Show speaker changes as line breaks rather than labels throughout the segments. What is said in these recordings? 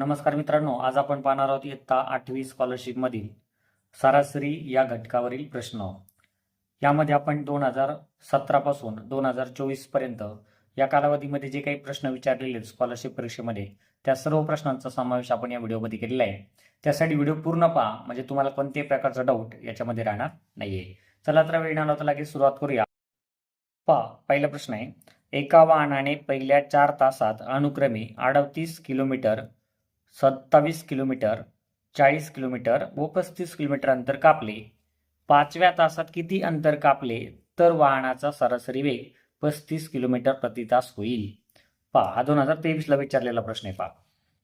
नमस्कार मित्रांनो आज आपण पाहणार आहोत इयत्ता आठवी स्कॉलरशिप मधील सरासरी या घटकावरील प्रश्न. यामध्ये आपण दोन हजार सतरा पासून दोन हजार चोवीसपर्यंत या कालावधीमध्ये जे काही प्रश्न विचारलेले आहेत स्कॉलरशिप परीक्षेमध्ये त्या सर्व प्रश्नांचा समावेश आपण या व्हिडिओमध्ये केलेला आहे. त्यासाठी व्हिडिओ पूर्ण पहा म्हणजे तुम्हाला कोणत्याही प्रकारचा डाऊट याच्यामध्ये राहणार नाहीये. चला तर वेळ न लावता लगेच सुरुवात करूया. पहा पहिला प्रश्न आहे. एका वाहनाने पहिल्या चार तासात अनुक्रमे अडतीस किलोमीटर सत्तावीस किलोमीटर चाळीस किलोमीटर व पस्तीस किलोमीटर अंतर कापले. पाचव्या तासात किती अंतर कापले तर वाहनाचा सरासरी वेग पस्तीस किलोमीटर प्रति तास होईल. पहा हा दोन हजार तेवीसला विचारलेला प्रश्न आहे पहा.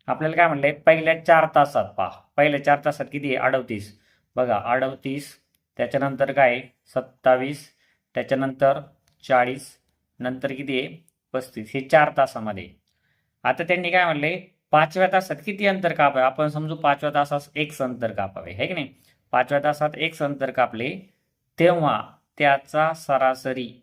आपल्याला काय म्हणलंय पहिल्या चार तासात पहा. पहिल्या चार तासात किती आहे? अडवतीस बघा अडवतीस त्याच्यानंतर काय आहे? सत्तावीस त्याच्यानंतर चाळीस नंतर किती आहे? पस्तीस. हे चार तासामध्ये. आता त्यांनी काय म्हणले पाचव्या तासात किती अंतर कापावे? आपण समजू पाचव्या तासात एक अंतर कापावे हे की नाही? पाचव्या तासात एक अंतर कापले तेव्हा त्याचा सरासरी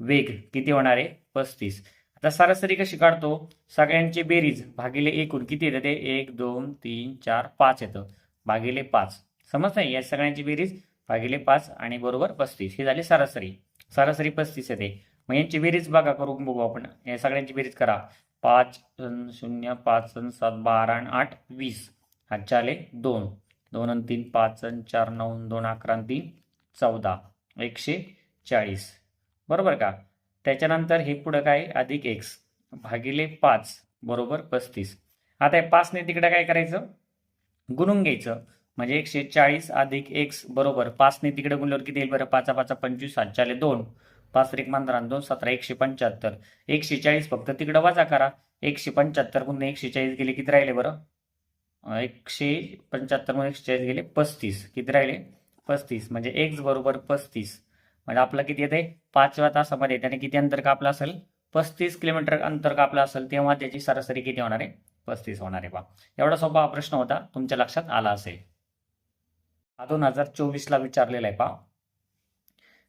वेग किती होणार आहे? पस्तीस. आता सरासरी कशी काढतो? सगळ्यांची बेरीज भागिले एकूण किती येतं ते? एक दोन तीन चार पाच येतं. भागिले पाच. समज नाही? या सगळ्यांची बेरीज भागिले पाच आणि बरोबर पस्तीस. ही झाली सरासरी. सरासरी पस्तीस येते. मग यांची बेरीज बघा करून बघू आपण. या सगळ्यांची बेरीज करा. पाच शून्य पाच सात बारा आणि आठ वीस. आजच्या आले दोन. दोन आणि तीन पाच आणि चार नऊ दोन अकरा तीन चौदा. एकशे चाळीस. बरोबर का? त्याच्यानंतर हे पुढं काय? अधिक एक्स. भागिले पाच. बरोबर पस्तीस. आता हे पाचने तिकडं काय करायचं? गुणून घ्यायचं. म्हणजे एकशे चाळीस अधिक एक्स बरोबर पाचने तिकडे गुणल्यावर किती येईल बरं? पाचा पाचा पंचवीस. सातच्या आले दोन. पाच एक पंधरा दोन सतरा एकशे पंच्याहत्तर. एकशे चाळीस फक्त. तिकडं वजा करा. एकशे पंच्याहत्तर पुन्हा एकशे चाळीस गेले किती राहिले बरं? एकशे पंच्याहत्तरमध्ये एकशे चाळीस गेले पस्तीस. किती राहिले? पस्तीस. म्हणजे एक्स बरोबर पस्तीस. म्हणजे आपलं किती येते पाचव्या तासामध्ये त्याने किती अंतर कापलं असेल? पस्तीस किलोमीटर अंतर कापलं असेल तेव्हा त्याची सरासरी किती होणार आहे? पस्तीस होणार आहे बा. एवढा सोपा हा प्रश्न होता. तुमच्या लक्षात आला असेल. हा दोन हजार चोवीसला विचारलेला आहे पा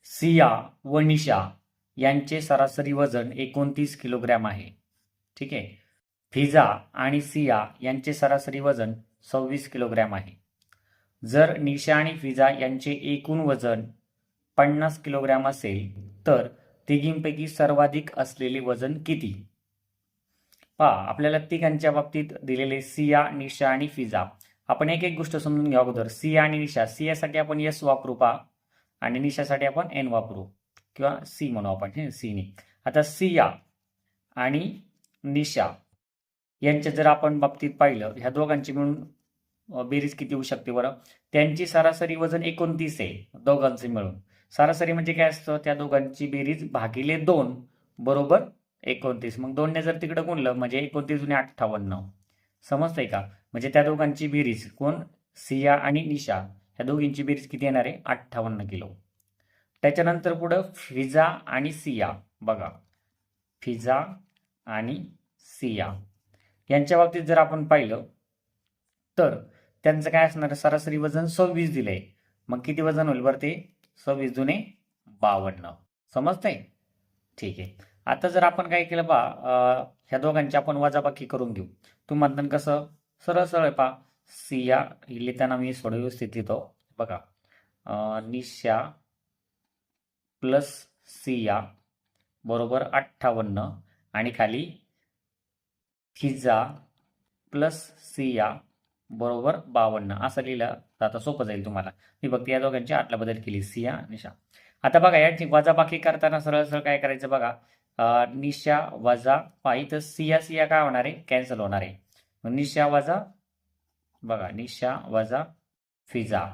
सिया व निशा यांचे सरासरी वजन एकोणतीस किलोग्रॅम आहे. ठीक आहे? फिजा आणि सिया यांचे सरासरी वजन सव्वीस किलोग्रॅम आहे. जर निशा आणि फिजा यांचे एकूण वजन पन्नास किलोग्रॅम असेल तर तिघींपैकी सर्वाधिक असलेले वजन किती? पहा आपल्याला तिघांच्या बाबतीत दिलेले सिया निशा आणि फिजा. आपण एक एक गोष्ट समजून घ्या अगोदर. सिया आणि निशा. सियासाठी आपण यस वापरू पा आणि निशासाठी आपण एन वापरू किंवा सी म्हणू आपण हे सीने आता सिया आणि निशा यांच्या जर आपण बाबतीत पाहिलं ह्या दोघांची मिळून बेरीज किती होऊ शकते बरं? त्यांची सरासरी वजन एकोणतीस आहे दोघांचे मिळून. सरासरी म्हणजे काय असतं? त्या दोघांची बेरीज भागिले दोन बरोबर एकोणतीस. मग दोनने जर तिकडं गुणलं म्हणजे एकोणतीस जुने अठ्ठावन्न. समजतंय का? म्हणजे त्या दोघांची बेरीज कोण? सिया आणि निशा. ह्या दोघींची बेरीज किती येणार आहे? अठ्ठावन्न किलो. त्याच्यानंतर पुढं फिजा आणि सिया. बघा. फिजा आणि सिया. यांच्या बाबतीत जर आपण पाहिलं तर त्यांचं काय असणार सरासरी वजन सव्वीस दिलंय. मग किती वजन होईल बरं ते? सव्वीस जुने बावन्न. समजतंय? ठीक आहे. आता जर आपण काय केलं बा ह्या दोघांची आपण वजाबाकी करून घेऊ. तू मतदान कसं? सरळ सरळ पा सिया ही लिहिताना मी थोडं व्यवस्थित लिहितो बघा निशा प्लस सिया बरोबर अठ्ठावन्न आणि खाली फिजा प्लस सिया बरोबर बावन्न. असं लिहिलं तर आता सोपं जाईल तुम्हाला. मी बघते या दोघांची आतला बदल केली सिया निशा आता बघा याची वजाबाकी करताना सरळ सरळ काय करायचं बघा. निशा वजा पायी तर सिया सिया काय होणार आहे? कॅन्सल होणार आहे. निशा वजा बघा निशा वजा फिजा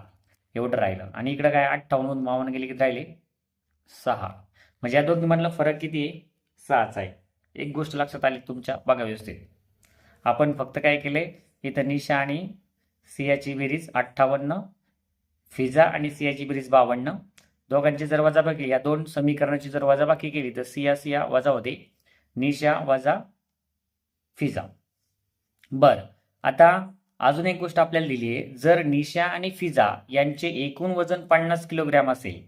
एवढं राहिलं. आणि इकडं काय अठ्ठावन्न बावन्न गेले किती राहिले? सहा. म्हणजे या दोघीमधला फरक किती आहे? सहाच आहे. एक गोष्ट लक्षात आली तुमच्या बघा व्यवस्थित. आपण फक्त काय केले? इथं निशा आणि सियाची बेरीज अठ्ठावन्न फिजा आणि सियाची बेरीज बावन्न. दोघांची जर वजाबाकी या दोन समीकरणाची जर वजाबाकी केली तर सिया सिया वजा होते. निशा वजा फिजा. बर. आता अजून एक गोष्ट आपल्याला दिली आहे. जर निशा आणि फिजा यांचे एकूण वजन पन्नास किलोग्रॅम असेल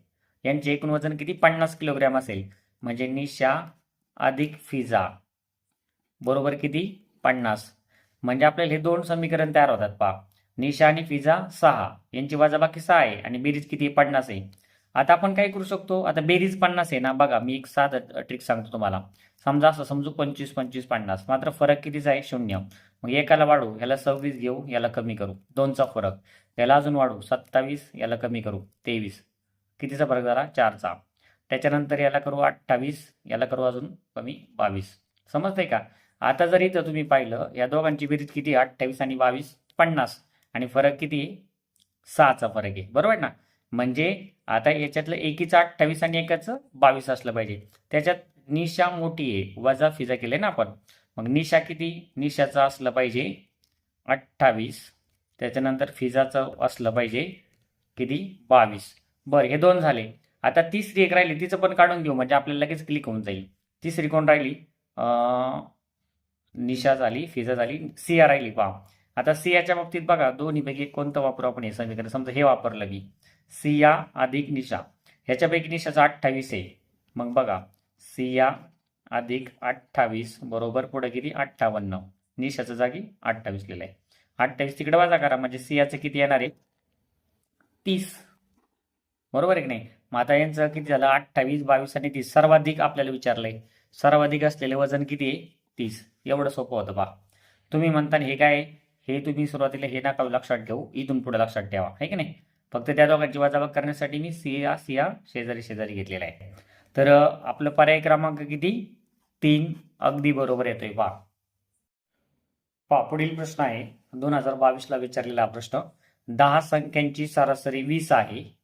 यांचे एकूण वजन किती? पन्नास किलोग्रॅम असेल. म्हणजे निशा अधिक फिजा बरोबर किती? पन्नास. म्हणजे आपल्याला हे दोन समीकरण तयार होतात पहा. निशा आणि फिजा सहा. यांची वजाबाकी सहा आहे आणि बेरीज किती? पन्नास आहे. आता आपण काय करू शकतो? आता बेरीज पन्नास आहे ना. बघा मी एक सात ट्रिक सांगतो तुम्हाला. समजा असं समजू पंचवीस पंचवीस पन्नास. मात्र फरक कितीच आहे? शून्य. मग एकाला वाढू याला सव्वीस घेऊ याला कमी करू. दोनचा फरक. याला अजून वाढू सत्तावीस याला कमी करू तेवीस. कितीचा फरक झाला? चारचा. त्याच्यानंतर याला करू अठ्ठावीस याला करू अजून कमी बावीस. समजतंय का? आता जर इथं तुम्ही पाहिलं या दोघांची बेरीज किती? आहे अठ्ठावीस आणि बावीस पन्नास. आणि फरक किती? आहे सहाचा फरक आहे. बरोबर ना? म्हणजे आता याच्यातलं एकीचं अठ्ठावीस आणि एकाचं बावीस असलं पाहिजे. त्याच्यात निशा मोठी आहे. वजा फिजा केले ना आपण. मग निशा किती? निशाचं असलं पाहिजे अठ्ठावीस. त्याच्यानंतर फिजाचं असलं पाहिजे किती? बावीस. बरं हे दोन झाले. आता तिसरी एक राहिली तिचं पण काढून घेऊ म्हणजे आपल्याला लगेच क्लिक होऊन जाईल. तिसरी कोण राहिली? निशा झाली फिजा झाली सिया राहिली पहा. आता सियाच्या बाबतीत बघा दोन्हीपैकी कोणतं वापरू आपण हे समीकरण? समजा हे वापरलं की सिया अधिक निशा. ह्याच्यापैकी निशाचं अठ्ठावीस आहे. मग बघा सिया अधिक अठ्ठावीस बरोबर पुढे किती? अठ्ठावन्न. निशाच्या जागी अठ्ठावीस लिहिलंय. अठ्ठावीस तिकडे वाजा करा म्हणजे सियाचं किती येणार आहे? तीस. बरोबर आहे की नाही? मग आता यांचं किती झालं? अठ्ठावीस बावीस आणि तीस. सर्वाधिक आपल्याला विचारलंय. सर्वाधिक असलेले वजन किती आहे? तीस. एवढं सोपं होतं बा. तुम्ही म्हणता हे काय हे तुम्ही सुरुवातीला हे नका लक्षात ठेवू. इथून पुढे लक्षात ठेवा. आहे की नाही? फक्त त्या दोघांची वाजाबाग करण्यासाठी मी सिया सिया शेजारी शेजारी घेतलेला आहे. तर आपलं पर्याय क्रमांक किती? तीन अगदी बरोबर येतोय. वा पा पुढील प्रश्न आहे. दोन हजार बावीसला विचारलेला प्रश्न. दहा संख्यांची सरासरी वीस आहे.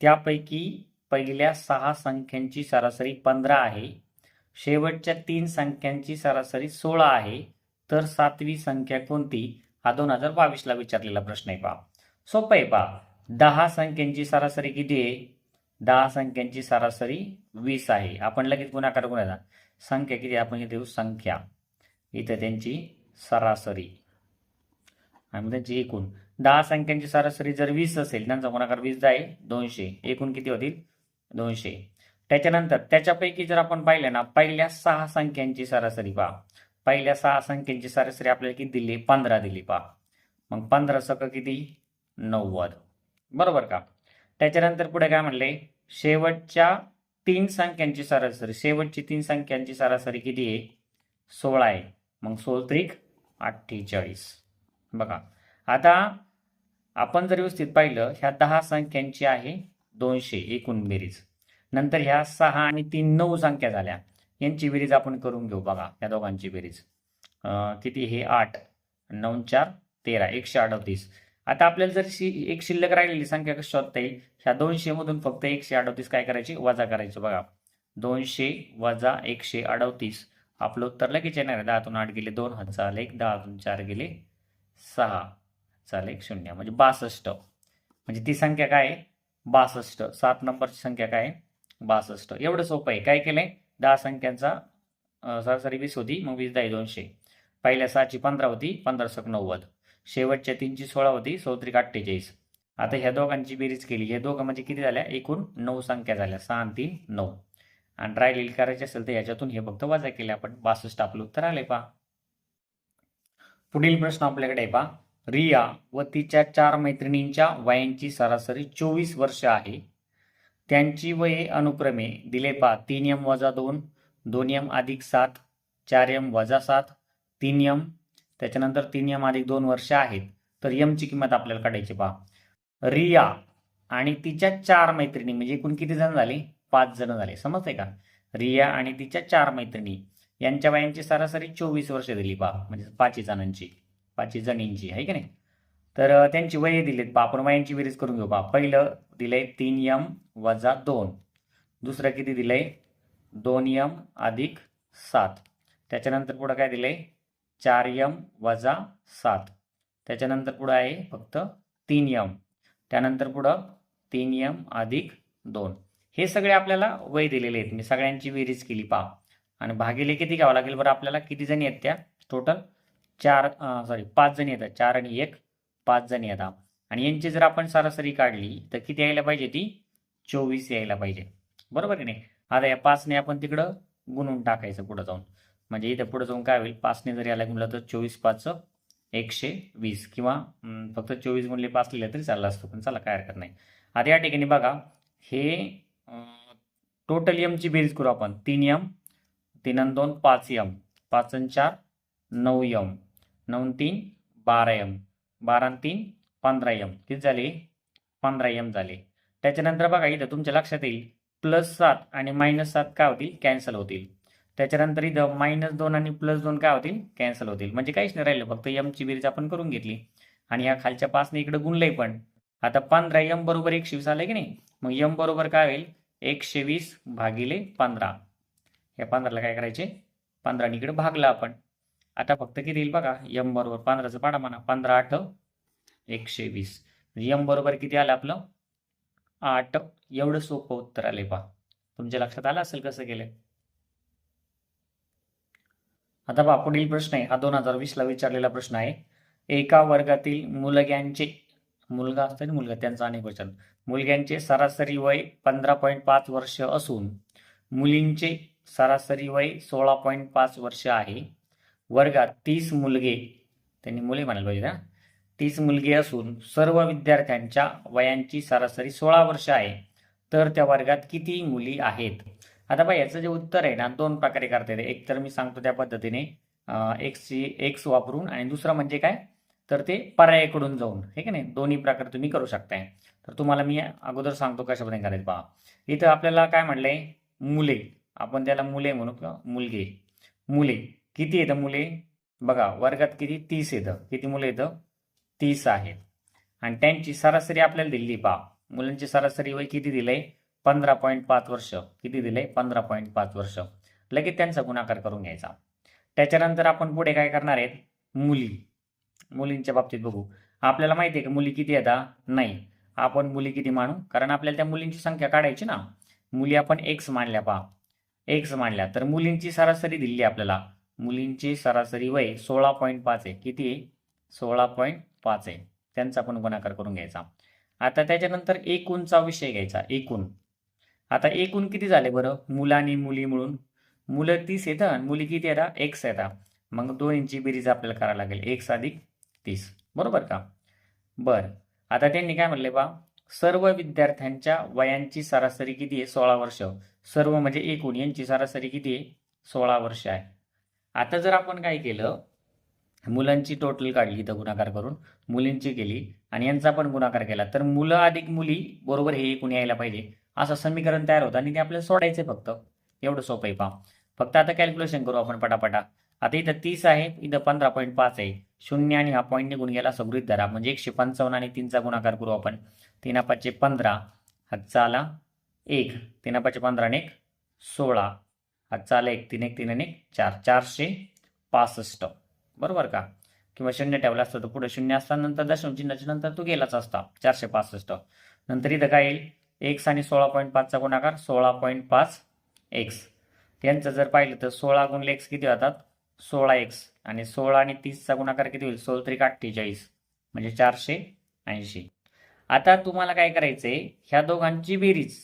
त्यापैकी पहिल्या सहा संख्यांची सरासरी पंधरा आहे. शेवटच्या तीन संख्यांची सरासरी सोळा आहे. तर सातवी संख्या कोणती? हा दोन हजार बावीसला विचारलेला प्रश्न आहे. पहा. सोपं आहे पहा. दहा संख्यांची सरासरी किती आहे? दहा संख्यांची सरासरी वीस आहे. आपण लगेच गुणाकार गुणाचा संख्या किती आपण इथे देऊ संख्या. इथं त्यांची सरासरी. आणि मग त्यांची एकूण. दहा संख्यांची सरासरी जर वीस असेल त्यांचा गुणाकार वीस जाईल दोनशे. एकूण किती होतील? दोनशे. त्याच्यानंतर त्याच्यापैकी जर आपण पाहिलं ना पहिल्या सहा संख्यांची सरासरी पहा. पहिल्या सहा संख्यांची सरासरी आपल्याला किती दिली? पंधरा दिली पहा. मग पंधरा सक किती? नव्वद. बरोबर का? त्याच्यानंतर पुढे काय म्हणले? शेवटच्या तीन संख्यांची सरासरी शेवटची तीन संख्यांची सरासरी किती आहे? सोळा आहे. मग सोळ त्रिक अठ्ठेचाळीस. बघा आता आपण जर व्यवस्थित पाहिलं ह्या दहा संख्यांची आहे दोनशे एकूण बेरीज. नंतर ह्या सहा आणि तीन नऊ संख्या झाल्या. यांची बेरीज आपण करून घेऊ. बघा या दोघांची बेरीज. किती हे? आठ. नऊ चार तेरा. एकशे अडतीस. आता आपल्याला जर शि एक शिल्लक राहिलेली संख्या कशी शोधता येईल? ह्या दोनशे मधून फक्त एकशे अडतीस काय करायची? वजा करायची बघा. दोनशे वजा एकशे अडतीस. आपलं उत्तर लगेच येणार आहे. दहातून आठ गेले दोन हात चाले एक दहातून चार गेले सहा. चालेल एक शून्य म्हणजे बासष्ट. म्हणजे ती संख्या काय आहे? बासष्ट. सात नंबरची संख्या काय आहे? बासष्ट. एवढं सोपं आहे. काय केलंय? दहा संख्यांचा सरासरी वीस होती मग वीस दहा दोनशे. पहिल्या सहाची पंधरा होती पंधरा सक नव्वद. शेवटच्या तीनशे सोळा होती सौत्रिक अठ्ठेचाळीस. आता ह्या दोघांची बेरीज केली. हे दोघं म्हणजे किती झाल्या? एकूण नऊ संख्या झाल्या. सहा आणि तीन नऊ. आणि राहिलेली करायची असेल तर याच्यातून हे फक्त वजा केले. आपण बासष्ट आपलं उत्तर आले पा पुढील प्रश्न आपल्याकडे आहे पा रिया व तिच्या चार मैत्रिणींच्या वयांची सरासरी चोवीस वर्ष आहे. त्यांची वये अनुक्रमे दिले पा तीन एम वजा दोन दोन एम अधिक सात चार एम वजा सात तीन एम त्याच्यानंतर तीन यम अधिक दोन वर्ष आहेत तर यमची किंमत आपल्याला काढायची पहा. रिया आणि तिच्या चार मैत्रिणी म्हणजे एकूण किती जण झाले? पाच जण झाले. समजते का? रिया आणि तिच्या चार मैत्रिणी. यांच्या वयांची सरासरी चोवीस वर्ष दिली पहा म्हणजे पाचही जणांची पाचही जणींची आहे की नाही? तर त्यांची वये दिलीत पहा. आपण वयांची बेरीज करून घेऊ पहा. पहिलं दिलंय तीन यम वजा दोन. दुसरं किती दिलंय? दोन यम अधिक सात. त्याच्यानंतर पुढं काय दिलंय? चार यम वजा सात. त्याच्यानंतर पुढं आहे फक्त तीन यम. त्यानंतर पुढं तीन यम अधिक दोन. हे सगळे आपल्याला वय दिलेले आहेत. मी सगळ्यांची बेरीज केली पहा. आणि भागीले किती घ्यावं लागेल बरं आपल्याला? किती जणी आहेत त्या? टोटल चार सॉरी पाच जणी येतात चार आणि एक पाच जणी येतात आणि यांची जर आपण सरासरी काढली तर किती यायला पाहिजे ती? चोवीस यायला पाहिजे. बरोबर की नाही? आता या पाचने आपण तिकडं गुणून टाकायचं पुढं जाऊन. म्हणजे इथं पुढं जाऊन काय होईल? पाचने जरी याला गुणलं तर चोवीस पाच एकशे वीस किंवा फक्त चोवीस गुणले पाच लिहिले तरी चालला असतो पण चला काय हरकत नाही. आता या ठिकाणी बघा हे टोटल यमची बेरीज करू आपण. तीन यम तीन आणि दोन पाच यम पाच आणि चार नऊ यम नऊ तीन बारा यम बारा तीन पंधरा यम किती झाले? पंधरा यम झाले. त्याच्यानंतर बघा इथं तुमच्या लक्षात येईल प्लस सात आणि मायनस सात काय होतील? कॅन्सल होतील. त्याच्यानंतर इथं मायनस दोन आणि प्लस दोन काय होतील? कॅन्सल होतील. म्हणजे काहीच नाही राहिलं. फक्त यमची बेरीज आपण करून घेतली. आणि ह्या खालच्या पाचने इकडे गुणलंय पण. आता पंधरा यम बरोबर एकशे वीस आलं की नाही? मग यम बरोबर काय होईल? एकशे वीस भागिले पंधरा. या पंधराला काय करायचे? पंधराने इकडे भागला आपण. आता फक्त किती येईल बघा? यम बरोबर पंधराचं पाडा म्हणा पंधरा आठ एकशे वीस यम म्हणजे बरोबर किती आलं आपलं? आठ. एवढं सोपं उत्तर आले पहा. तुमच्या लक्षात आलं असेल कसं केलं आता पहा पुढील प्रश्न आहे. हा दोन हजार वीसला विचारलेला प्रश्न आहे. एका वर्गातील मुलग्यांचे मुलगा असतो आणि मुलगा त्यांचा अनेक वचन मुलग्यांचे सरासरी वय पंधरा पॉईंट पाच वर्ष असून मुलींचे सरासरी वय सोळा पॉईंट पाच वर्ष आहे. वर्गात तीस मुलगे त्यांनी मुले म्हणायला पाहिजे ना तीस मुलगे असून सर्व विद्यार्थ्यांच्या वयांची सरासरी सोळा वर्ष आहे. तर त्या वर्गात किती मुली आहेत? आता बघा याचं जे उत्तर आहे ना दोन प्रकारे करता येते. एक तर मी सांगतो त्या पद्धतीने एक्सची एक्स वापरून आणि दुसरं म्हणजे काय? तर ते पर्यायाकडून जाऊन हे की नाही? दोन्ही प्रकार तुम्ही करू शकताय. तर तुम्हाला मी अगोदर सांगतो कशापर्यंत करायचं पहा. इथं आपल्याला काय म्हटलंय? मुले. आपण त्याला मुले म्हणू किंवा मुलगे. मुले. किती येतं मुले? बघा वर्गात किती? तीस येतं. किती मुलं येतं? तीस आहेत. आणि त्यांची सरासरी आपल्याला दिली पहा. मुलांची सरासरी वय किती दिलंय? पंधरा पॉईंट पाच वर्ष. किती दिलंय पंधरा पॉईंट पाच वर्ष. लगेच त्यांचा गुणाकार करून घ्यायचा. त्याच्यानंतर आपण पुढे काय करणार आहेत? मुली. मुलींच्या बाबतीत बघू. आपल्याला माहिती आहे की मुली किती येतात नाही. आपण मुली किती मानू? कारण आपल्याला त्या मुलींची संख्या काढायची ना. मुली आपण एक्स मानल्या पहा. एक्स मानल्या. तर मुलींची सरासरी दिली आपल्याला. मुलींची सरासरी वय सोळा पॉईंट पाच आहे. किती आहे? सोळा पॉईंट पाच आहे. त्यांचा पण गुणाकार करून घ्यायचा. आता त्याच्यानंतर एकूणचा विषय घ्यायचा. एकूण. आता एकूण किती झाले बरं? मुलं आणि मुली मिळून. मुलं तीस येतं आणि मुली किती येतात एक्स येतात मग दोन्हींची बेरीज आपल्याला करायला लागेल. एक्स अधिक तीस. बरोबर का? बर. आता त्यांनी काय म्हणले बा सर्व विद्यार्थ्यांच्या वयांची सरासरी किती आहे? सोळा वर्ष. सर्व म्हणजे एकूण यांची सरासरी किती आहे? सोळा वर्ष आहे. आता जर आपण काय केलं? मुलांची टोटल काढली इथं गुणाकार करून. मुलींची केली आणि यांचा पण गुणाकार केला. तर मुलं अधिक मुली बरोबर हे एकूण यायला पाहिजे. असं समीकरण तयार होतं आणि ते आपल्याला सोडायचं फक्त. एवढं सोपं आहे पहा. फक्त आता कॅल्क्युलेशन करू आपण पटापटा. आता इथं तीस आहे इथं पंधरा पॉईंट पाच आहे. शून्य आणि हा पॉईंट निघून गेला सगळीत धरा. म्हणजे एकशे पंचावन्न आणि तीनचा गुणाकार करू आपण. तीन पाचशे पंधरा. हातचा आला एक. तीन पाचशे पंधरा आणि एक सोळा. हातचा आला एक तीन एक तीन आणि एक चार. चारशे पासष्ट. बरोबर का? किंवा शून्य ठेवला असतं तर पुढे शून्य असता नंतर दशम चिन्हाच्या नंतर तो गेलाच असता. चारशे पासष्ट. नंतर इथं काय येईल? एक्स आणि सोळा पॉईंट पाचचा गुणाकार सोळा पॉईंट पाच एक्स त्यांचं जर पाहिलं तर सोळा गुणले एक्स किती होतात? सोळा एक्स आणि सोळा आणि तीसचा गुणाकार किती होईल? सोळ त्रिक अठ्ठेचाळीस. म्हणजे चारशे ऐंशी. आता तुम्हाला काय करायचंय? ह्या दोघांची बेरीज.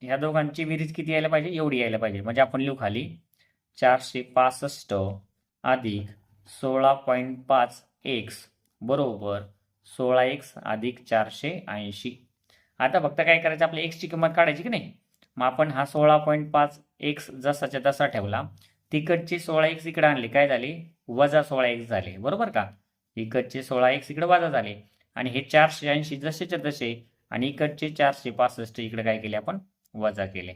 ह्या दोघांची बेरीज किती यायला पाहिजे? एवढी यायला पाहिजे. म्हणजे आपण लिहू खाली. चारशे पासष्ट अधिक सोळा पॉईंट पाच एक्स बरोबर सोळा एक्स अधिक चारशे ऐंशी. आता फक्त काय करायचं आपल्या एक्सची किंमत काढायची की नाही? मग आपण हा सोळा पॉईंट पाच एक्स जसाच्या तसा ठेवला. तिकडचे सोळा एक्स इकडे आणली काय झाले? वजा सोळा एक्स झाले बरोबर का? इकडचे सोळा एक्स इकडे वजा झाले. आणि हे चारशे ऐंशी जसेच्या तसे आणि इकडचे चारशे पासष्ट इकडे काय केले आपण? वजा केले.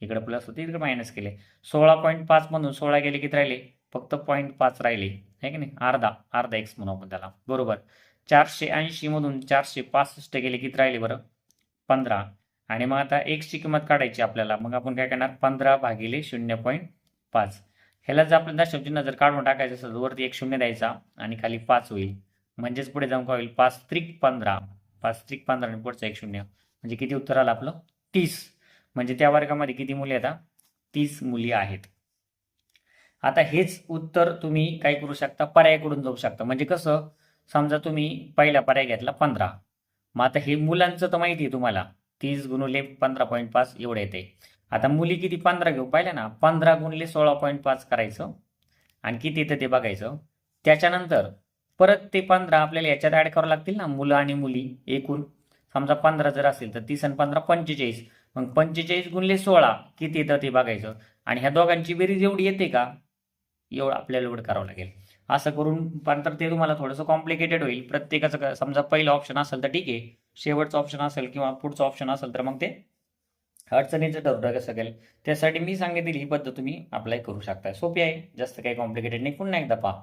इकडे प्लस होते इकडे मायनस केले. सोळा पॉईंट पाच मधून सोळा गेले किती राहिले? फक्त पॉईंट पाच राहिले. आहे की नाही? अर्धा अर्धा एक्स म्हणू आपण त्याला. बरोबर. चारशे ऐंशी मधून चारशे पासष्ट गेले किती राहिले बरं? पंधरा. आणि मग आता एक्सची किंमत काढायची आपल्याला. मग आपण काय करणार? पंधरा भागिले शून्य पॉईंट पाच. ह्याला जर आपल्याला दशमचिन्ह जर काढून टाकायचं असेल तर वरती एक शून्य द्यायचा आणि खाली पाच होईल. म्हणजेच पुढे जाऊन काय होईल? पाच त्रिक पंधरा. पाच त्रिक पंधरा आणि पुढचं एक शून्य. म्हणजे किती उत्तर आलं आपलं? तीस. म्हणजे त्या वर्गामध्ये किती मुली येतात तीस मुली आहेत. आता हेच उत्तर तुम्ही काय करू शकता? पर्यायाकडून जाऊ शकता. म्हणजे कसं? समजा तुम्ही पहिला पर्याय घेतला पंधरा. मग आता हे मुलांचं तर माहिती आहे तुम्हाला. तीस गुणुले पंधरा पॉईंट पाच एवढं येते. आता मुली किती पंधरा घेऊ? पाहिलं ना पंधरा गुणले सोळा पॉईंट पाच करायचं. आणि किती येतं ते बघायचं. त्याच्यानंतर परत ते पंधरा आपल्याला याच्यात ऍड करावं लागतील ना मुलं आणि मुली एकूण. समजा पंधरा जर असेल तर तीस आणि पंधरा पंचेचाळीस. मग पंचेचाळीस गुणले सोळा किती येतं ते बघायचं. आणि ह्या दोघांची बेरीज एवढी येते का? एवढं आपल्याला एवढं करावं लागेल. असं करून नंतर ते तुम्हाला थोडंसं कॉम्प्लिकेटेड होईल. प्रत्येकाचं समजा पहिलं ऑप्शन असेल तर ठीक आहे. शेवटचं ऑप्शन असेल किंवा पुढचं ऑप्शन असेल तर मग ते अडचणीचं ठरवलं कसं त्यासाठी मी सांगितलेली ही पद्धत तुम्ही अप्लाय करू शकता सोपी आहे. जास्त काही कॉम्प्लिकेटेड नाही. पुन्हा एकदा पहा.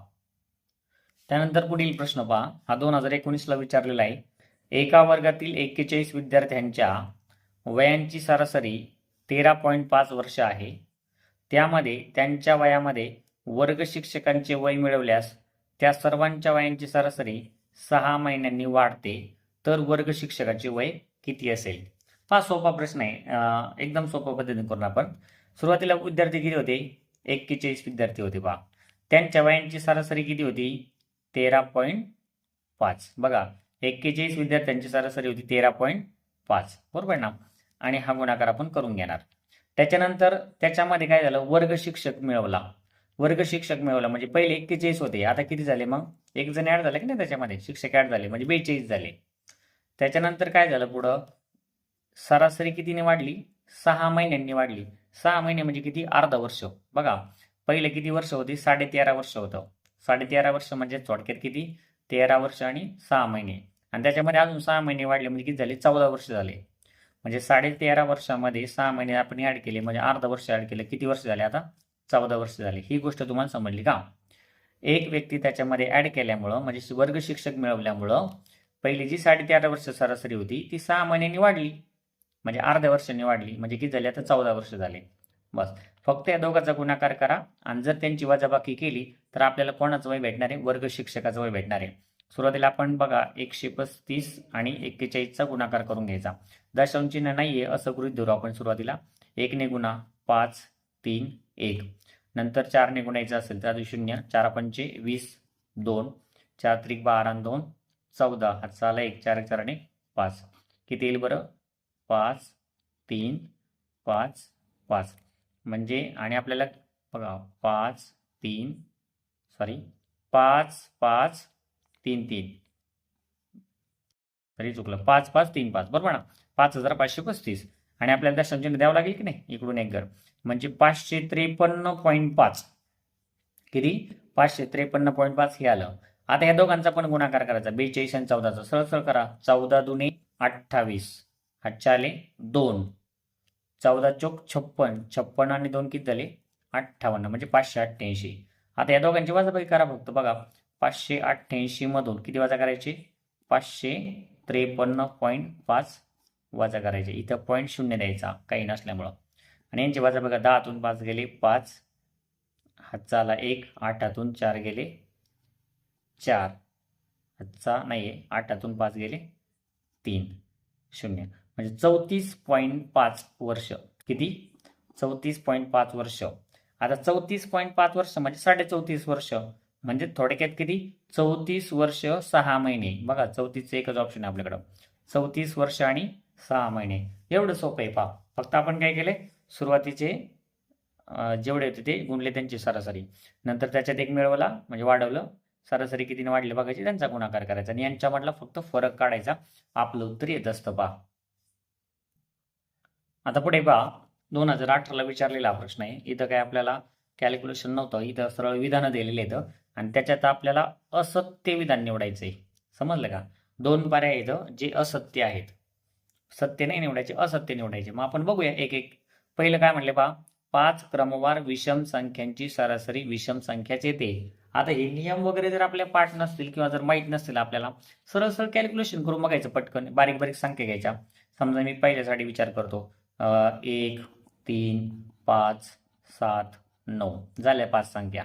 त्यानंतर पुढील प्रश्न पहा. हा दोन हजार एकोणीसला विचारलेला आहे. एका वर्गातील एक्केचाळीस विद्यार्थ्यांच्या वयांची सरासरी तेरा पॉईंट पाच वर्ष आहे. त्यामध्ये त्यांच्या वयामध्ये वर्ग शिक्षकांचे वय मिळवल्यास त्या सर्वांच्या वयांची सरासरी सहा महिन्यांनी वाढते. तर वर्ग शिक्षकाचे वय किती असेल? हा सोपा प्रश्न आहे. एकदम सोपा पद्धतीने करून आपण. सुरुवातीला विद्यार्थी किती होते? एक्केचाळीस विद्यार्थी होते बा त्यांच्या वयांची सरासरी किती होती? तेरा पॉईंट पाच. बघा एक्केचाळीस विद्यार्थ्यांची सरासरी होती तेरा पॉईंट पाच. बरोबर ना? आणि हा गुणाकार आपण करून घेणार. त्याच्यानंतर त्याच्यामध्ये काय झालं? वर्ग शिक्षक मिळवला. वर्ग शिक्षक मिळवला. म्हणजे पहिले एक्केचाळीस होते. आता किती झाले मग? एक जण ऍड झाले की नाही त्याच्यामध्ये? शिक्षक ऍड झाले. म्हणजे बेचाळीस झाले. त्याच्यानंतर काय झालं पुढं? सरासरी कितीने वाढली? सहा महिन्यांनी वाढली. सहा महिने म्हणजे किती? अर्धा वर्ष. बघा. पहिले किती वर्ष होती? साडे तेरा वर्ष होतं. साडे तेरा वर्ष म्हणजे थोडक्यात किती? तेरा वर्ष आणि सहा महिने. आणि त्याच्यामध्ये अजून सहा महिने वाढले म्हणजे किती झाले? चौदा वर्ष झाले. म्हणजे साडे तेरा वर्षामध्ये सहा महिने आपण ऍड केले. म्हणजे अर्धा वर्ष ऍड केलं. किती वर्ष झाले आता? चौदा वर्ष झाले. ही गोष्ट तुम्हाला समजली का? एक व्यक्ती त्याच्यामध्ये ॲड केल्यामुळं म्हणजे वर्ग शिक्षक मिळवल्यामुळं पहिली जी साडेतेरा वर्ष सरासरी होती ती सहा महिन्यांनी वाढली. म्हणजे अर्ध्या वर्षांनी वाढली. म्हणजे किती झाली? आता चौदा वर्ष झाले. बस. फक्त या दोघांचा गुणाकार करा. आणि जर त्यांची वजाबाकी केली तर आपल्याला कोणाचं वय भेटणार आहे? वर्ग शिक्षकाचं वय भेटणार आहे. सुरुवातीला आपण बघा एकशे पस्तीस आणि एक्केचाळीसचा गुणाकार करून घ्यायचा. दशांश चिन्ह आहे असं गृहित धरू आपण सुरुवातीला. एकने गुणा पाच तीन एक. नंतर चारने गुणायचं असेल तर शून्य चार पंचे वीस दोन चार त्रिक बारा आणि दोन चौदा. हा आला एक चार एक चार आणि पाच. किती येईल बरं? पाच तीन पाच पाच. म्हणजे आणि आपल्याला बघा पाच तीन सॉरी पाच पाच तीन तीन. तरी चुकलं. पाच पाच तीन पाच. बरोबर ना? पाच हजार पाचशे पस्तीस. आणि आपल्याला दशांश द्यावं लागेल की नाही? इकडून एक घर. म्हणजे पाचशे त्रेपन्न पॉईंट पाच. किती? पाचशे त्रेपन्न पॉईंट पाच हे आलं. आता या दोघांचा पण गुणाकार करायचा. बेचाळीस आणि चौदाचा. सरळ सरळ करा. चौदा दुने अठ्ठावीस. हातच्या आले दोन. चौदा चौक छप्पन. छप्पन आणि दोन किती झाले अठ्ठावन्न. म्हणजे पाचशे अठ्ठ्याऐंशी. आता या दोघांची वजाबाकी करा फक्त. बघा. पाचशे अठ्ठ्याऐंशी मधून किती वाजा करायचे? पाचशे त्रेपन्न पॉईंट पाच. वजा करायचे. इथं पॉईंट शून्य द्यायचा काही नसल्यामुळं. आणि यांची वजा बघा दहातून पाच गेले पाच. हातचाला आला एक आठातून चार गेले चार. हातचा नाही आहे आठ हातून पाच गेले तीन. शून्य. म्हणजे चौतीस पॉईंट पाच वर्ष. किती? चौतीस पॉईंट पाच वर्ष. आता चौतीस पॉईंट पाच वर्ष म्हणजे साडे चौतीस वर्ष. म्हणजे थोडक्यात किती? चौतीस वर्ष सहा महिने. बघा चौतीसचं एकच ऑप्शन आहे आपल्याकडं. चौतीस वर्ष आणि सहा महिने. एवढं सोपं आहे पहा फक्त आपण काय केलंय? सुरुवातीचे जेवढे होते ते गुणले त्यांची सरासरी. नंतर त्याच्यात एक मिळवला म्हणजे वाढवलं. सरासरी कितीने वाढले बघायचे त्यांचा गुणाकार करायचा. आणि यांच्यामधला फक्त फरक काढायचा. आपलं उत्तर येत असतं पहा. आता पुढे पहा. दोन हजार अठराला विचारलेला प्रश्न आहे. इथं काय आपल्याला कॅल्क्युलेशन नव्हतं. इथं सरळ विधानं दिलेले आहेत. आणि त्याच्यात आपल्याला असत्य विधान निवडायचं आहे समजलं का? दोन पर्याय आहेत जे असत्य आहेत. सत्य नाही निवडायचे असत्य निवडायचे. मग आपण बघूया एक एक. पहिलं काय म्हणले पहा? पाच क्रमवार विषम संख्यांची सरासरी विषम संख्याच येते. आता हे नियम वगैरे जर आपल्या पाठ नसतील किंवा जर माहीत नसतील आपल्याला सरळ सरळ कॅल्क्युलेशन करून बघायचं पटकन. बारीक बारीक संख्या घ्यायच्या. समजा मी पहिल्यासाठी विचार करतो. एक तीन पाच सात नऊ. झाल्या पाच संख्या.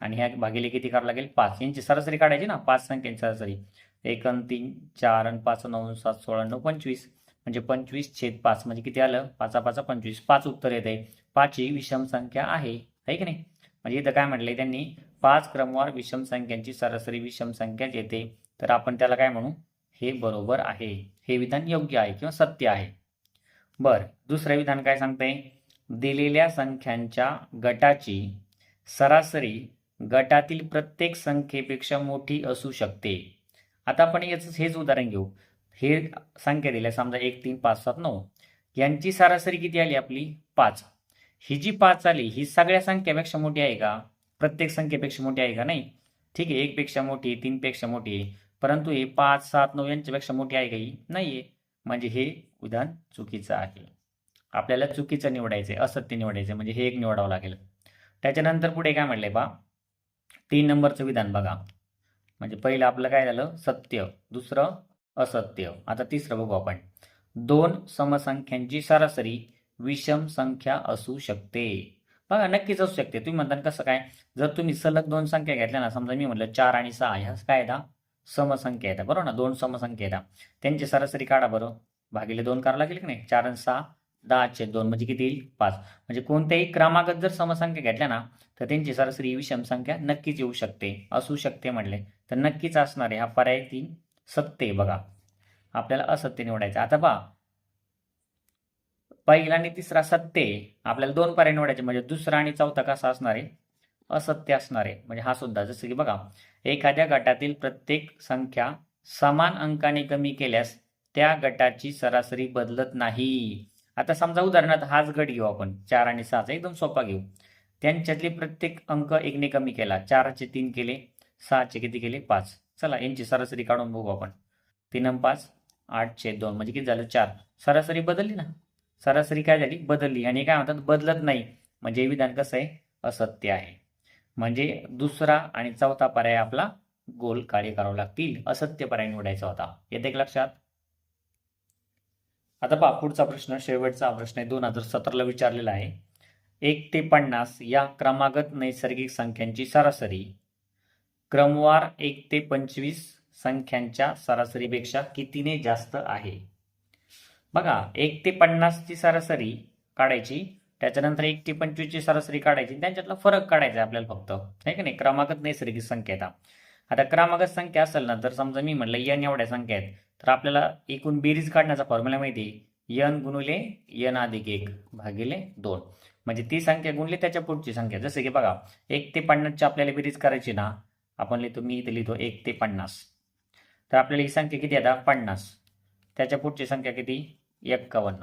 आणि ह्या भागीले किती करावं लागेल? पाच. यांची सरासरी काढायची ना? पाच संख्यांची सरासरी. एक तीन चार अन पाच नऊ सात सोळा नऊ पंचवीस. म्हणजे पंचवीस छेद पाच म्हणजे किती आलं? पाचा पाचा पंचवीस. पाच उत्तर येते पाच ही विषम संख्या आहे. की नाही? म्हणजे इथं काय म्हटलंय त्यांनी? पाच क्रमवार विषम संख्यांची सरासरी विषम संख्याच येते. तर आपण त्याला काय म्हणू? हे बरोबर आहे. हे विधान योग्य आहे किंवा सत्य आहे. बर. दुसरं विधान काय सांगतंय? दिलेल्या संख्यांच्या गटाची सरासरी गटातील प्रत्येक संख्येपेक्षा मोठी असू शकते. आता आपण याच हेच उदाहरण घेऊ. हे संख्या दिल्या समजा एक तीन पाच सात नऊ. यांची सरासरी किती आली आपली? पाच. ही जी पाच आली ही सगळ्या संख्येपेक्षा मोठी आहे का? प्रत्येक संख्येपेक्षा मोठी आहे का? नाही. ठीक आहे एकपेक्षा मोठी आहे तीनपेक्षा मोठी आहे. परंतु हे पाच सात नऊ यांच्यापेक्षा मोठी आहे का ही? आहे. म्हणजे हे विधान चुकीचं आहे. आपल्याला चुकीचं निवडायचं आहे असत्य निवडायचं म्हणजे हे एक निवडावं लागेल. त्याच्यानंतर पुढे काय म्हणलंय बा? तीन नंबरचं विधान बघा. म्हणजे पहिलं आपलं काय झालं? सत्य. दुसरं असत्य. आता तिसरं बघू आपण. दोन समसंख्यांची सरासरी विषम संख्या असू शकते. बघा नक्कीच असू शकते. तुम्ही म्हणता कसं काय? जर तुम्ही सलग दोन संख्या घेतल्या ना समजा मी म्हटलं चार आणि सहा ह्या काय येतात समसंख्या येतात. बरोबर ना? दोन समसंख्या येतात. त्यांची सरासरी काढा बरं. भागिले दोन करावं लागेल की नाही? चार आणि सहा दहाचे दोन. म्हणजे किती येईल? पाच. म्हणजे कोणत्याही क्रमागत जर समसंख्या घेतल्या ना तर त्यांची सरासरी विषम संख्या नक्कीच येऊ शकते. असू शकते म्हटले. तर नक्कीच असणार आहे. हा पर्याय तीन. सत्य आहे बघा. आपल्याला असत्य निवडायचं आता पहा. पहिला आणि तिसरा सत्य आपल्याला दोन पर्याय निवडायचे म्हणजे दुसरा आणि चौथा कसा असणार आहे? असत्य असणार आहे. म्हणजे हा सुद्धा जसं की बघा. एखाद्या गटातील प्रत्येक संख्या समान अंकाने कमी केल्यास त्या गटाची सरासरी बदलत नाही. आता समजा उदाहरणार्थ हाच गट घेऊ आपण. चार आणि सहाचा एकदम सोपा घेऊ. त्यांच्यातले प्रत्येक अंक एकने कमी केला. चाराचे तीन केले. सहाचे किती केले? पाच. चला यांची सरासरी काढून बघू आपण. तीन पाच आठ आठचे दोन म्हणजे किती झालं? चार. सरासरी बदलली ना? सरासरी काय झाली? बदलली. आणि काय म्हणतात? बदलत नाही. म्हणजे विधान कसं आहे? असत्य आहे. म्हणजे दुसरा आणि चौथा पर्याय आपला गोल कार्य करावं लागतील. असत्य पर्याय निवडायचा होता. येते लक्षात? आता पहा पुढचा प्रश्न शेवटचा प्रश्न आहे. दोन हजार सतराला विचारलेला आहे. एक ते पन्नास या क्रमागत नैसर्गिक संख्यांची सरासरी. क्रमवार एक ते पंचवीस संख्यांच्या सरासरीपेक्षा कितीने जास्त आहे? बघा एक ते पन्नासची सरासरी काढायची त्याच्यानंतर एक ते पंचवीसची सरासरी काढायची त्यांच्यातला फरक काढायचा आहे आपल्याला फक्त. आहे का नाही? क्रमागत नैसर्गिक संख्या आता. आता क्रमांकच संख्या असेल ना तर समजा मी म्हटलं यन एवढ्या संख्या आहेत तर आपल्याला एकूण बेरीज काढण्याचा फॉर्म्युला माहिती आहे. यन गुणुले यन अधिक एक भागिले दोन. म्हणजे ती संख्या गुणली त्याच्या पुढची संख्या. जसं की बघा एक ते पन्नासची आपल्याला बेरीज करायची ना आपण लिहितो मी इथे लिहितो एक ते पन्नास. तर आपल्याला ही संख्या किती आता? पन्नास. त्याच्या पुढची संख्या किती? एक्कावन्न.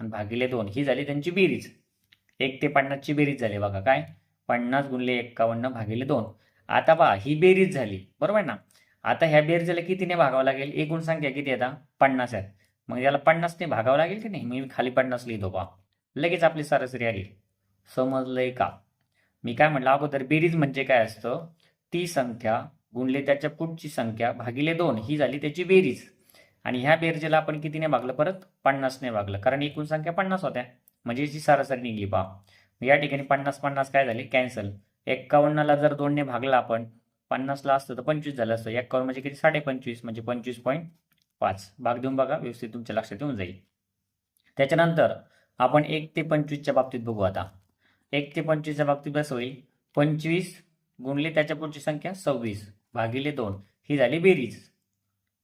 आणि भागिले दोन ही झाली त्यांची बेरीज. एक ते पन्नासची बेरीज झाली बघा काय? पन्नास गुणले एक्कावन्न भागिले दोन. आता पहा ही बेरीज झाली बरोबर ना? आता ह्या बेरीजला कितीने भागावं लागेल? एकूण संख्या किती आता? पन्नास आहेत मग याला पन्नासने भागावं लागेल की नाही? मी खाली पन्नास लिहितो पहा. लगेच आपली सरासरी आली. समजलंय का? मी काय म्हटलं अगोदर बेरीज म्हणजे काय असतं? ती संख्या गुणले त्याच्या पुढची संख्या भागिले दोन ही झाली त्याची बेरीज. आणि ह्या बेरजेला आपण कितीने भागलं परत पन्नासने भागलं कारण एकूण संख्या पन्नास होत्या. म्हणजे याची सरासरी निघली बा या ठिकाणी पन्नास पन्नास काय झाले? कॅन्सल. एक्कावन्नला जर दोनने भागला आपण पन्नासला असतं तर पंचवीस झालं असतं. एक्कावन्न म्हणजे किती? साडे पंचवीस म्हणजे पंचवीस पॉईंट पाच. भाग देऊन बघा व्यवस्थित तुमच्या लक्षात येऊन जाईल. त्याच्यानंतर आपण एक ते पंचवीसच्या बाबतीत बघू आता. एक ते पंचवीसच्या बाबतीत कसं होईल? पंचवीस गुणले त्याच्या पुढची संख्या सव्वीस भागिले दोन. ही झाली बेरीज.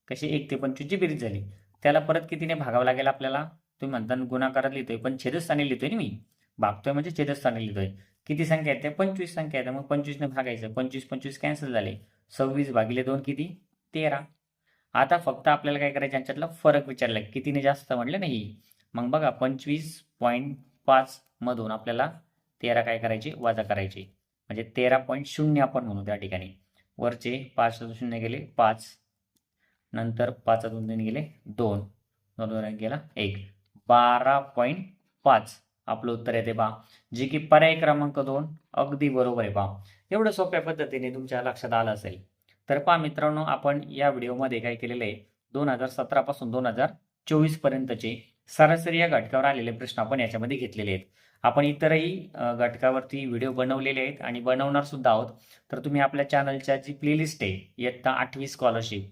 कशी? एक ते पंचवीसची बेरीज झाली. त्याला परत कितीने भागावं लागेल आपल्याला? तुम्ही म्हणता गुणाकारात लिहितोय पण छेदस्थानी लिहितोय ना मी. भागतोय म्हणजे छेदस्थानी लिहितोय. किती संख्या येते पंचवीस संख्या आहेत. मग पंचवीसने भागायचं. पंचवीस पंचवीस कॅन्सल झाले. सव्वीस भागिले दोन किती? तेरा. आता फक्त आपल्याला काय करायचं? यांच्यातला फरक विचारला. कितीने जास्त म्हणलं नाही. मग बघा पंचवीस पॉईंट पाच मधून आपल्याला तेरा काय करायचे? वजा करायचे. म्हणजे तेरा पॉईंट शून्य आपण म्हणू त्या ठिकाणी. वरचे पाच शून्य गेले पाच. नंतर पाचातून तीन गेले दोन. दोन दोन गेला एक. बारा पॉईंट पाच. आपलं उत्तर येते बा जे की पर्याय क्रमांक दोन अगदी बरोबर आहे बा एवढं सोप्या पद्धतीने तुमच्या लक्षात आलं असेल. तर पहा मित्रांनो आपण या व्हिडिओमध्ये काय केलेलं आहे? दोन हजार सतरा पासून दोन हजार चोवीस पर्यंतचे सरासरी या घटकावर आलेले प्रश्न आपण याच्यामध्ये घेतलेले आहेत. आपण इतरही घटकावरती व्हिडिओ बनवलेले आहेत आणि बनवणार सुद्धा आहोत. तर तुम्ही आपल्या चॅनलच्या जी प्लेलिस्ट आहे इयत्ता आठवी स्कॉलरशिप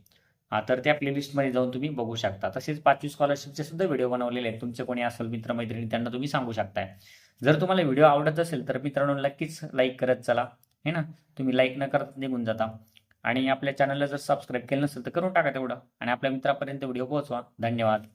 हा तर त्या प्लेलिस्टमध्ये जाऊन तुम्ही बघू शकता. तसेच पाचवी स्कॉलरशिपचे सुद्धा व्हिडिओ बनवलेले आहेत. तुमचे कोणी असेल मित्रमैत्रिणी त्यांना तुम्ही सांगू शकताय. जर तुम्हाला व्हिडिओ आवडत असेल तर मित्रांनो नक्कीच लाईक करत चला. हे ना? तुम्ही लाईक न करत निघून जाता. आणि आपल्या चॅनलला जर सबस्क्राईब केलं नसेल तर करून टाका तेवढं. आणि आपल्या मित्रापर्यंत व्हिडिओ पोहोचवा. धन्यवाद.